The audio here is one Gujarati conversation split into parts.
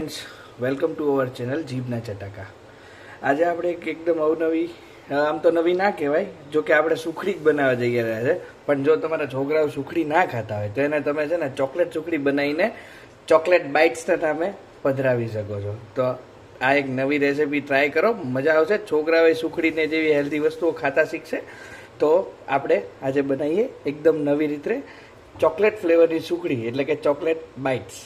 Friends welcome to our channel જીભના ચટાકા આજે આપણે એક એકદમ અવનવી આમ તો નવી ના કહેવાય, જો કે આપણે સુખડી જ બનાવવા જઈ રહ્યા છે, પણ જો તમારા છોકરાઓ સુખડી ના ખાતા હોય, તો એને તમે છે ને ચોકલેટ સુખડી બનાવીને ચોકલેટ બાઇટ્સના તમે પધરાવી શકો છો. તો આ એક નવી રેસીપી ટ્રાય કરો, મજા આવશે. છોકરાઓએ સુખડીને જેવી હેલ્ધી વસ્તુઓ ખાતા શીખશે. તો આપણે આજે બનાવીએ એકદમ નવી રીતે ચોકલેટ ફ્લેવરની સુખડી, એટલે કે ચોકલેટ બાઇટ્સ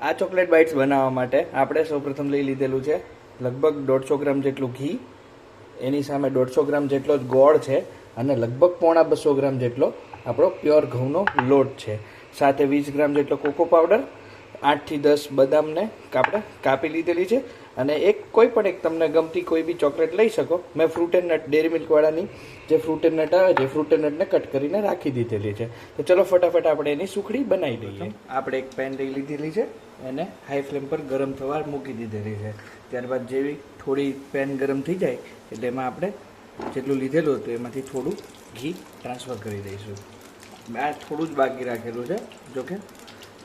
આ ચોકલેટ બાઇટ્સ બનાવવા માટે આપણે સૌપ્રથમ લઈ લીધેલું છે લગભગ દોઢસો ગ્રામ જેટલું ઘી, એની સામે દોઢસો ગ્રામ જેટલો જ ગોળ છે અને લગભગ પોણા બસો ગ્રામ જેટલો આપણો પ્યોર ઘઉંનો લોટ છે. સાથે વીસ ગ્રામ જેટલો કોકો પાવડર, આઠથી દસ બદામને આપણે કાપી લીધેલી છે અને એક કોઈ પણ એક તમને ગમતી કોઈ બી ચોકલેટ લઈ શકો. મેં ફ્રૂટ એન્ડ નટ ડેરી મિલ્કવાળાની જે ફ્રૂટ એન્ડ નટ આવે છે ફ્રૂટ એન્ડ નટને કટ કરીને રાખી દીધેલી છે. તો ચલો ફટાફટ આપણે એની સુખડી બનાવી દઈએ. આપણે એક પેન લઈ લીધેલી છે એને હાઈ ફ્લેમ પર ગરમ થવા મૂકી દીધેલી છે. ત્યારબાદ જેવી થોડી પેન ગરમ થઈ જાય એટલે એમાં આપણે જેટલું લીધેલું હતું એમાંથી થોડું ઘી ટ્રાન્સફર કરી દઈશું. આ થોડું જ બાકી રાખેલું છે, જોકે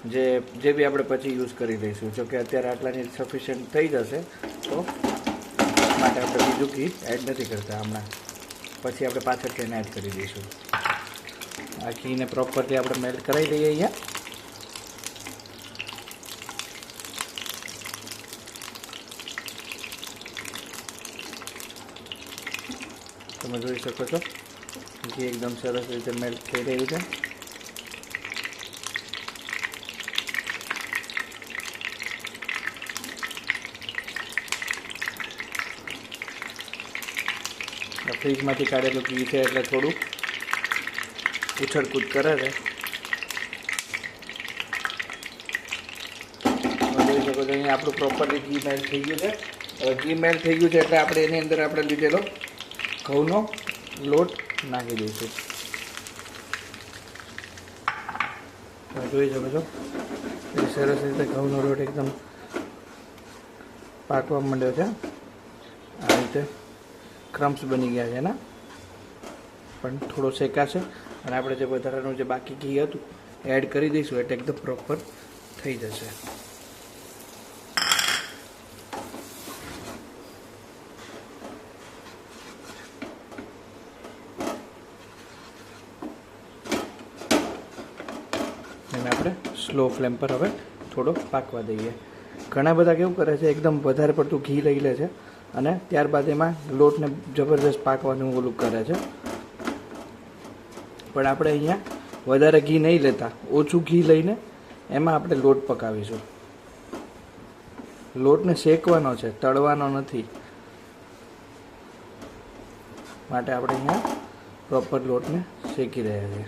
જે જે બી આપણે પછી યુઝ કરી દઈશું. જો કે અત્યારે આટલાની સફિશિયન્ટ થઈ જશે, તો માટે આપણે બીજું ઘી એડ નથી કરતા હમણાં. પછી આપણે પાછળથી એને એડ કરી દઈશું. આ ઘીને પ્રોપરલી આપણે મેલ્ટ કરાવી દઈએ અહીંયા. તમે જોઈ શકો છો. ઘી એકદમ સરસ રીતે મેલ્ટ થઈ રહ્યું છે. ફ્રીજમાંથી કાઢેલું ઘી છે એટલે થોડું ઉછળકૂદ કરે છે. જોઈ શકો છો, અહીંયા આપણું પ્રોપરલી ઘી મેલ્ટ થઈ ગયું છે. હવે ઘી મેલ્ટ થઈ ગયું છે એટલે આપણે એની અંદર આપણે લીધેલો ઘઉંનો લોટ નાખી દઈશું. જોઈ શકો છો સરસ રીતે ઘઉંનો લોટ એકદમ પાકવા માંડ્યો છે. ક્રમ્સ બની ગયા છે, એના. પણ થોડો શેકાશે અને આપણે જે વધારાનું જે બાકી ઘી હતું એડ કરી દઈશું. એટલે એકદમ પ્રોપર થઈ જશે. એને આપણે સ્લો ફ્લેમ પર હવે થોડો પાકવા દઈએ. ઘણા બધા કેવું કરે છે, એકદમ વધારે પડતું ઘી લઈ લે છે. અને ત્યારબાદ એમાં લોટને જબરદસ્ત પાકવાનું ઓલું કરે છે. પણ આપણે અહીંયા વધારે ઘી નહીં લેતા, ઓછું ઘી લઈને એમાં આપણે લોટ પકાવીશું. લોટને શેકવાનો છે, તળવાનો નથી. માટે આપણે અહીંયા પ્રોપર લોટને શેકી રહ્યા છીએ.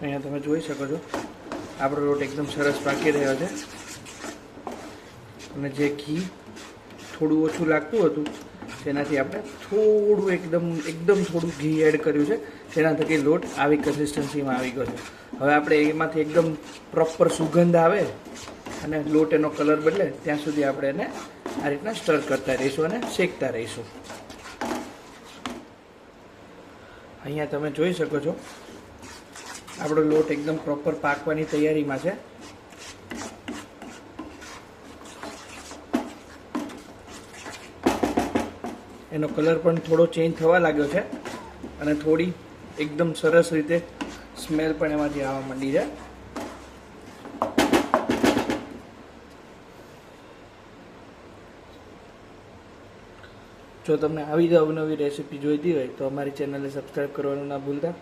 અહીંયા તમે જોઈ શકો છો આપણો લોટ એકદમ સરસ પાકી રહ્યો છે. અને જે ઘી થોડું ઓછું લાગતું હતું, તેનાથી આપણે થોડું એકદમ એકદમ થોડું ઘી એડ કર્યું છે. તેના થકી લોટ આવી કન્સિસ્ટન્સીમાં આવી ગયો છે. હવે આપણે એમાંથી એકદમ પ્રોપર સુગંધ આવે અને લોટ એનો કલર બદલે, ત્યાં સુધી આપણે એને આ રીતના સ્ટર કરતા રહીશું અને શેકતા રહીશું. અહીંયા તમે જોઈ શકો છો આપણો લોટ એકદમ પ્રોપર પાકવાની તૈયારીમાં છે. એનો કલર પણ થોડો ચેન્જ થવા લાગ્યો છે અને થોડી એકદમ સરસ રીતે સ્મેલ પણ એમાંથી આવવા માંડી છે. જો તમને આવી જ અવનવી રેસીપી જોઈતી હોય તો અમારી ચેનલને સબસ્ક્રાઈબ કરવાનું ના ભૂલતા.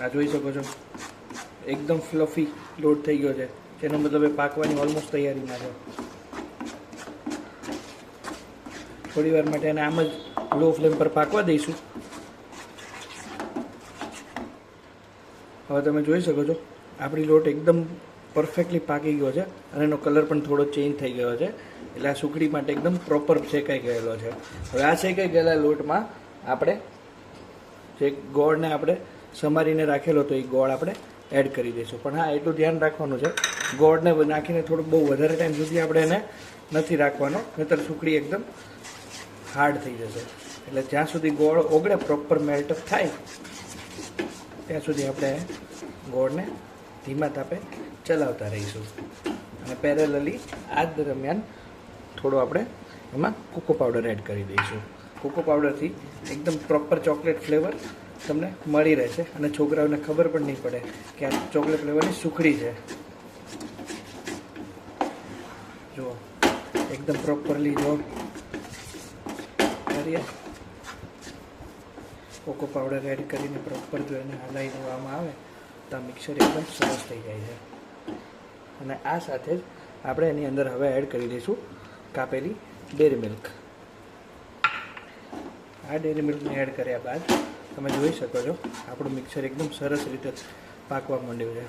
આ જોઈ શકો છો. એકદમ ફ્લફી લોટ થઈ ગયો છે. જેનો મતલબ એ પાકવાની ઓલમોસ્ટ તૈયારીમાં છે. થોડી વાર માટે એને આમ જ લો ફ્લેમ પર પાકવા દઈશું. હવે તમે જોઈ શકો છો, આપણી લોટ એકદમ પરફેક્ટલી પાકી ગયો છે અને એનો કલર પણ થોડો ચેન્જ થઈ ગયો છે. એટલે આ સુખડી માટે એકદમ પ્રોપર શેકાઈ ગયેલો છે. હવે આ શેકાઈ ગયેલા લોટમાં આપણે જે ગોળને આપણે સમારીને રાખેલો તો એ ગોળ આપણે એડ કરી દઈશું. પણ હા, એટલું ધ્યાન રાખવાનું છે. ગોળને નાખીને થોડુંક બહુ વધારે ટાઈમ સુધી આપણે એને નથી રાખવાનો, નહીતર સુખડી એકદમ હાર્ડ થઈ જશે. એટલે જ્યાં સુધી ગોળ ઓગળે પ્રોપર મેલ્ટઅપ થાય, ત્યાં સુધી આપણે ગોળને ધીમા તાપે ચલાવતા રહીશું. અને પેરેલલી આ દરમિયાન થોડો આપણે એમાં કોકો પાવડર એડ કરી દઈશું. કોકો પાવડરથી એકદમ પ્રોપર ચોકલેટ ફ્લેવર તમને મળી રહેશે અને છોકરાઓને ખબર પણ નહીં પડે કે આ ચોકલેટ ફ્લેવરની સુખડી છે. જુઓ, એકદમ પ્રોપરલી જો કરીએ. કોકો પાવડર એડ કરીને પ્રોપર જો એને હલાવી દેવામાં આવે, તો આ મિક્સર એકદમ સરસ થઈ જાય છે. અને આ સાથે જ આપણે એની અંદર હવે એડ કરી દઈશું કાપેલી ડેરી મિલ્ક આ ડેરી મિલ્કને એડ કર્યા બાદ તમે જોઈ શકો છો, આપણું મિક્સર એકદમ સરસ રીતે પાકવા માંડ્યું છે.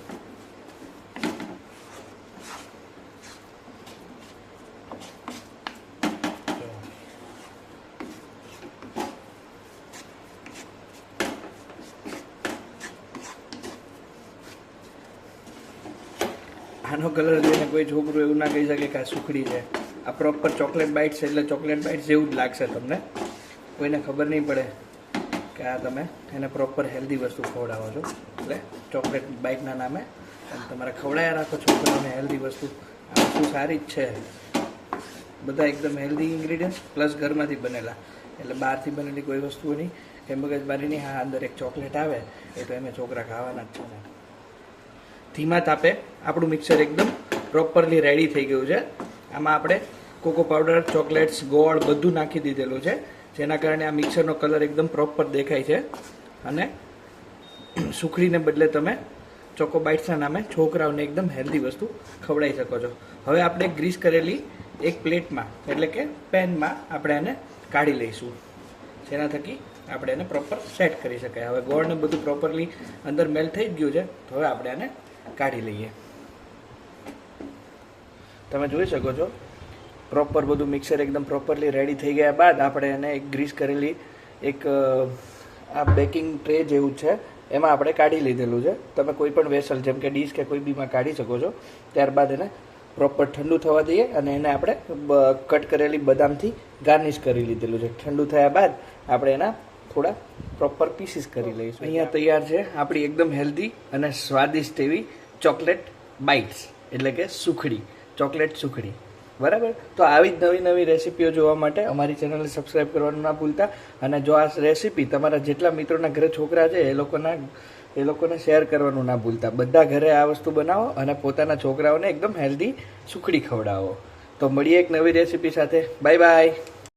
આનો કલર જોઈને કોઈ છોકરું એવું ના કહી શકે કે આ સુખડી છે. આ પ્રોપર ચોકલેટ બાઇટ છે, એટલે ચોકલેટ બાઇટ જેવું જ લાગશે તમને. કોઈને ખબર નહીં પડે. કે આ તમે એને પ્રોપર હેલ્ધી વસ્તુ ખવડાવો છો. એટલે ચોકલેટ બાઇટના નામે. તમારે ખવડાયા રાખો છોકરાઓને હેલ્ધી વસ્તુ. આ વસ્તુ સારી જ છે. બધા એકદમ હેલ્ધી ઇન્ગ્રીડિયન્ટ પ્લસ ઘરમાંથી બનેલા. એટલે બહારથી બનેલી કોઈ વસ્તુ નહીં. કે મગજમારીની હા, અંદર એક ચોકલેટ આવે, એ તો એમે છોકરા ખાવાના જ છે ધીમા તાપે આપણું મિક્સર એકદમ પ્રોપરલી રેડી થઈ ગયું છે. આમાં આપણે કોકો પાવડર ચોકલેટ્સ ગોળ બધું નાખી દીધેલું છે. જેના કારણે આ મિક્સરનો કલર એકદમ પ્રોપર દેખાય છે. અને સુખડીને બદલે તમે ચોકો બાઇટ્સના નામે છોકરાઓને એકદમ હેલ્ધી વસ્તુ ખવડાવી શકો છો. હવે આપણે ગ્રીસ કરેલી એક પ્લેટમાં, એટલે કે પેનમાં આપણે એને કાઢી લઈશું. જેના થકી આપણે એને પ્રોપર સેટ કરી શકાય. હવે ગોળને બધું પ્રોપરલી અંદર મેલ્ટ થઈ ગયું છે, તો હવે આપણે એને કાઢી લઈએ. તમે જોઈ શકો છો પ્રોપર બધું મિક્સર એકદમ પ્રોપરલી રેડી થઈ ગયા બાદ આપણે એને એક ગ્રીસ કરેલી એક આ બેકિંગ ટ્રે જેવું છે. એમાં આપણે કાઢી લીધેલું છે. તમે કોઈ પણ વેસલ જેમ કે ડીશ કે કોઈ બીમાં કાઢી શકો છો, ત્યારબાદ એને પ્રોપર ઠંડુ થવા દઈએ અને એને આપણે કટ કરેલી બદામથી ગાર્નિશ કરી લીધેલું છે. ઠંડુ થયા બાદ આપણે એના થોડા પ્રોપર પીસીસ કરી લઈશું. અહીંયા તૈયાર છે આપણી એકદમ હેલ્ધી અને સ્વાદિષ્ટ એવી ચોકલેટ બાઇટ્સ એટલે કે સુખડી ચોકલેટ સુખડી. બરાબર? તો આવી જ નવી નવી રેસીપીઓ જોવા માટે અમારી ચેનલને સબસ્ક્રાઈબ કરવાનું ના ભૂલતા. અને જો આ રેસીપી તમારા જેટલા મિત્રોના ઘરે છોકરા છે, એ લોકોના, એ લોકોને શેર કરવાનું ના ભૂલતા. બધા ઘરે આ વસ્તુ બનાવો અને પોતાના છોકરાઓને એકદમ હેલ્ધી સુખડી ખવડાવો. તો મળીએ એક નવી રેસીપી સાથે. Bye bye